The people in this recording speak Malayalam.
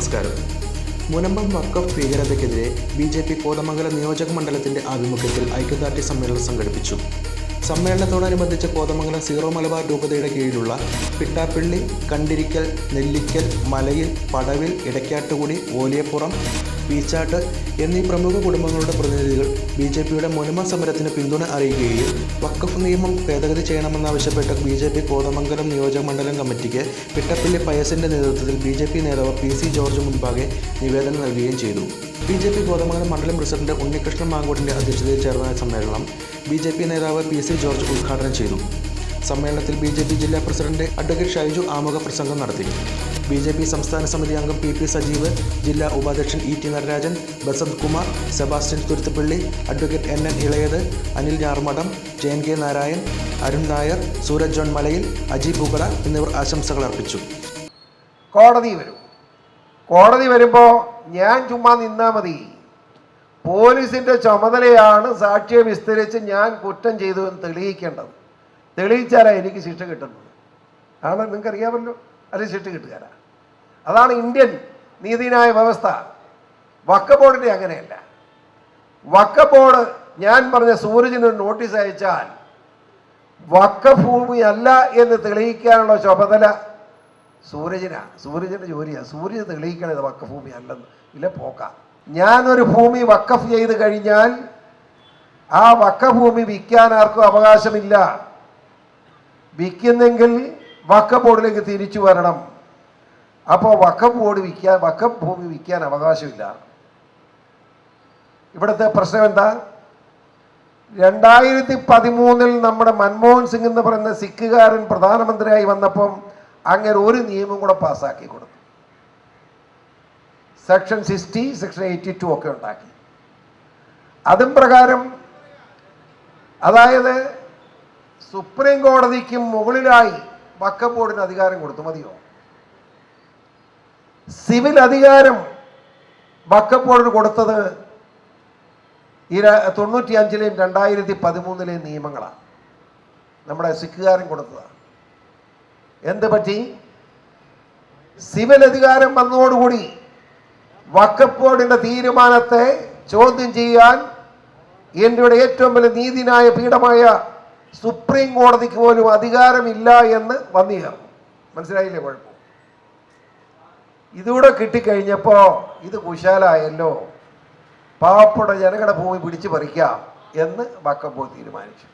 നമസ്കാരം. മുനമ്പം വക്കഫ് ഭീകരതയ്ക്കെതിരെ ബി ജെ പി കോതമംഗലം നിയോജക മണ്ഡലത്തിന്റെ ആഭിമുഖ്യത്തിൽ ഐക്യദാർഢ്യ സമ്മേളനം സംഘടിപ്പിച്ചു. സമ്മേളനത്തോടനുബന്ധിച്ച് കോതമംഗലം സീറോ മലബാർ രൂപതയുടെ കീഴിലുള്ള പിട്ടാപ്പിള്ളി കണ്ടിരിക്കൽ നെല്ലിക്കൽ മലയിൽ പടവിൽ ഇടയ്ക്കാട്ടുകുടി ഓലിയപ്പുറം പീച്ചാട്ട് എന്നീ പ്രമുഖ കുടുംബങ്ങളുടെ പ്രതിനിധികൾ ബി ജെ പിയുടെ മുനിമ സമരത്തിന് പിന്തുണ അറിയുകയും വക്കഫ് നിയമം ഭേദഗതി ചെയ്യണമെന്നാവശ്യപ്പെട്ട് ബി ജെ പി കോതമംഗലം നിയോജക മണ്ഡലം കമ്മിറ്റിക്ക് പിട്ടപ്പള്ളി പയസിന്റെ നേതൃത്വത്തിൽ ബി ജെ പി നേതാവ് പി സി ജോർജ് മുൻപാകെ നിവേദനം നൽകുകയും ചെയ്തു. ബി ജെ പി കോതമംഗലം മണ്ഡലം പ്രസിഡന്റ് ഉണ്ണികൃഷ്ണൻ മാങ്കോടിന്റെ അധ്യക്ഷതയിൽ ചേർന്ന സമ്മേളനം ബി ജെ പി നേതാവ് പി സി ജോർജ് ഉദ്ഘാടനം ചെയ്തു. സമ്മേളനത്തിൽ ബി ജെ പി ജില്ലാ പ്രസിഡന്റ് അഡ്വക്കേറ്റ് ഷൈജു ആമുഖ പ്രസംഗം നടത്തി. ബി ജെ പി സംസ്ഥാന സമിതി അംഗം പി പി സജീവ് ജില്ലാ ഉപാധ്യക്ഷൻ E T Natarajan Basant Kumar Sebastian Thuruthupally advocate N N Elayath Anil Njarmadom Jayan K Narayan Arun Nair Sooraj John Malayil Aji പുകട എന്നിവർ ആശംസകൾ അർപ്പിച്ചു. കോടതി വരും. കോടതി വരുമ്പോൾ ഞാൻ ചുമ്മാ നിന്നാൽ മതി. പോലീസിന്റെ ചുമതലയാണ് സാക്ഷിയെ വിസ്തരിച്ച് ഞാൻ കുറ്റം ചെയ്തു എന്ന് തെളിയിക്കേണ്ടത്. തെളിയിച്ചാലാണ് എനിക്ക് ശിക്ഷ കിട്ടുന്നത് ആണ് നിങ്ങൾക്ക് അറിയാമല്ലോ അത് ശിക്ഷ കിട്ടുകയില്ല അതാണ് ഇന്ത്യൻ നീതിന്യായ വ്യവസ്ഥ. വക്ക അങ്ങനെയല്ല. വക്ക ബോർഡ് ഞാൻ പറഞ്ഞ സൂരജിന് നോട്ടീസ് അയച്ചാൽ വക്കഭൂമി അല്ല എന്ന് തെളിയിക്കാനുള്ള ചുമതല സൂരജിനാ. സൂരജിന്റെ ജോലിയാണ് സൂര്യൻ തെളിയിക്കണത് വക്കഭൂമി അല്ലെന്ന്. ഇല്ല പോക്ക. ഞാനൊരു ഭൂമി വക്കഫ് ചെയ്ത് കഴിഞ്ഞാൽ ആ വക്കഭൂമി വിൽക്കാൻ ആർക്കും അവകാശമില്ല. വിൽക്കുന്നെങ്കിൽ വക്ക ബോർഡിലേക്ക് തിരിച്ചു വരണം. അപ്പോൾ വക്ക ബോർഡ് വിൽക്കാൻ വക്ക ഭൂമി വിൽക്കാൻ അവകാശമില്ല. ഇവിടുത്തെ പ്രശ്നം എന്താ? രണ്ടായിരത്തി പതിമൂന്നിൽ നമ്മുടെ മൻമോഹൻ സിംഗ് എന്ന് പറയുന്ന സിഖുകാരൻ പ്രധാനമന്ത്രിയായി വന്നപ്പം അങ്ങനെ ഒരു നിയമം കൂടെ പാസ്സാക്കി കൊടുത്തു. Section sixty section eighty two ഒക്കെ ഉണ്ടാക്കി. അതും പ്രകാരം അതായത് സുപ്രീം കോടതിക്ക് മുകളിലായി വക്കം ബോർഡിന് അധികാരം കൊടുത്തു മതിയോ? സിവിൽ അധികാരം വക്കം ബോർഡിന് കൊടുത്തത് ഈ തൊണ്ണൂറ്റി അഞ്ചിലെയും രണ്ടായിരത്തി പതിമൂന്നിലെയും നിയമങ്ങളാണ്. നമ്മുടെ സിഖുകാരൻ കൊടുത്തതാണ്. എന്ത് പറ്റി? സിവിൽ അധികാരം വന്നതോടുകൂടി വക്കഫ് ബോർഡിന്റെ തീരുമാനത്തെ ചോദ്യം ചെയ്യാൻ ഇന്ത്യയുടെ ഏറ്റവും വലിയ നീതിനായ പീഠമായ സുപ്രീം കോടതിക്ക് പോലും അധികാരമില്ല എന്ന് വന്നിയേർന്നു മനസ്സിലായില്ലേ കുഴപ്പം? ഇതുകൂടെ കിട്ടിക്കഴിഞ്ഞപ്പോൾ ഇത് കുശാലായല്ലോ. പാവപ്പെട്ട ജനങ്ങളുടെ ഭൂമി പിടിച്ചു പറിക്കാം എന്ന് വക്കപ്പോ തീരുമാനിച്ചു.